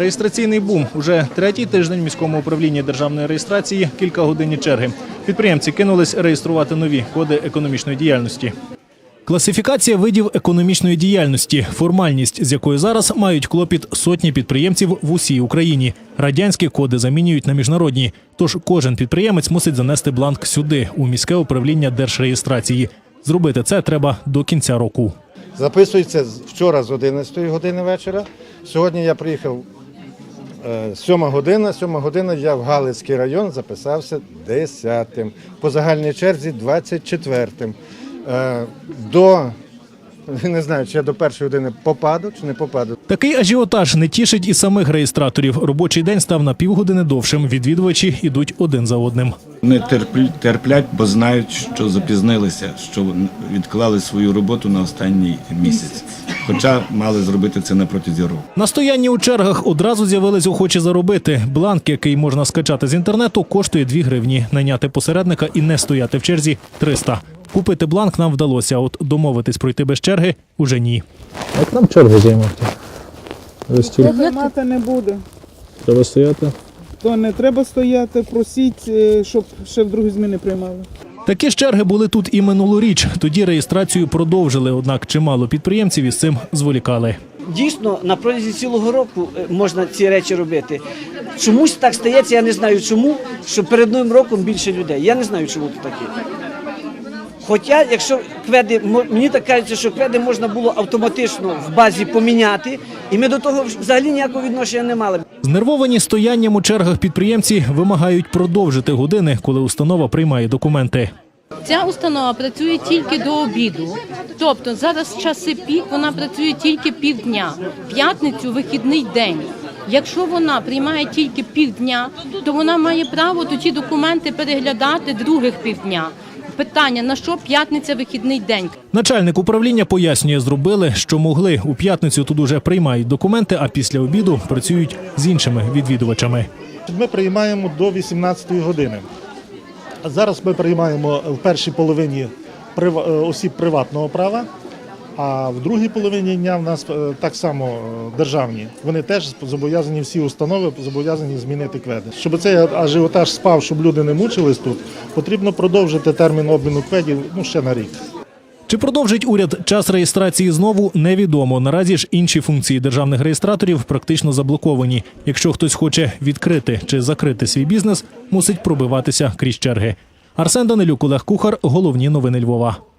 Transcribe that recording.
Реєстраційний бум. Уже третій тиждень міському управлінні державної реєстрації кілька годинні черги. Підприємці кинулись реєструвати нові коди економічної діяльності. Класифікація видів економічної діяльності формальність, з якою зараз мають клопіт сотні підприємців в усій Україні. Радянські коди замінюють на міжнародні. Тож кожен підприємець мусить занести бланк сюди, у міське управління держреєстрації. Зробити це треба до кінця року. Записується вчора з 11 години вечора. Сьогодні я приїхав е, 7 година. 7 година я в Галицький район записався 10-тим. По загальній черзі 24-тим. Е, До не знаю, чи я до першої години попаду чи не попаду. Такий ажіотаж не тішить і самих реєстраторів. Робочий день став на півгодини довшим. Відвідувачі йдуть один за одним. Вони терплю- терплять, бо знають, що запізнилися, що відклали свою роботу на останній місяць. Хоча мали зробити це на протязі року. На стоянні у чергах одразу з'явились охочі заробити. Бланк, який можна скачати з інтернету, коштує 2 гривні. Найняти посередника і не стояти в черзі 300. Купити бланк нам вдалося, от домовитись пройти без черги уже ні. Як нам чергу займати? Ви стільки не буде. треба стояти? То не треба стояти, просіть, е, щоб ще в другі зміни приймали. Такі ж черги були тут і минулоріч. Тоді реєстрацію продовжили, однак чимало підприємців із цим зволікали. Дійсно, на протязі цілого року е, можна ці речі робити. Чомусь так стається, я не знаю чому, що перед новим роком більше людей. Я не знаю, чому це таке. Хоча, якщо кведи, мені так кажеться, що кведи можна було автоматично в базі поміняти, і ми до того взагалі ніякого відношення не мали. Знервовані стоянням у чергах підприємці вимагають продовжити години, коли установа приймає документи. Ця установа працює тільки до обіду. Тобто зараз часи пік вона працює тільки півдня. П'ятницю вихідний день. Якщо вона приймає тільки півдня, то вона має право тоді документи переглядати других півдня. Питання на що п'ятниця вихідний день? Начальник управління пояснює, зробили, що могли. У п'ятницю тут уже приймають документи, а після обіду працюють з іншими відвідувачами. Ми приймаємо до 18 години. Зараз ми приймаємо в першій половині е, осіб приватного права, а в другій половині дня в нас е, так само е, державні. Вони теж зобов'язані, всі установи зобов'язані змінити кведи. Щоб цей ажіотаж спав, щоб люди не мучились тут, потрібно продовжити термін обміну кведів ну, ще на рік. Чи продовжить уряд час реєстрації знову, невідомо. Наразі ж інші функції державних реєстраторів практично заблоковані. Якщо хтось хоче відкрити чи закрити свій бізнес, мусить пробиватися крізь черги. Арсен Данилюк, Олег Кухар, головні новини Львова.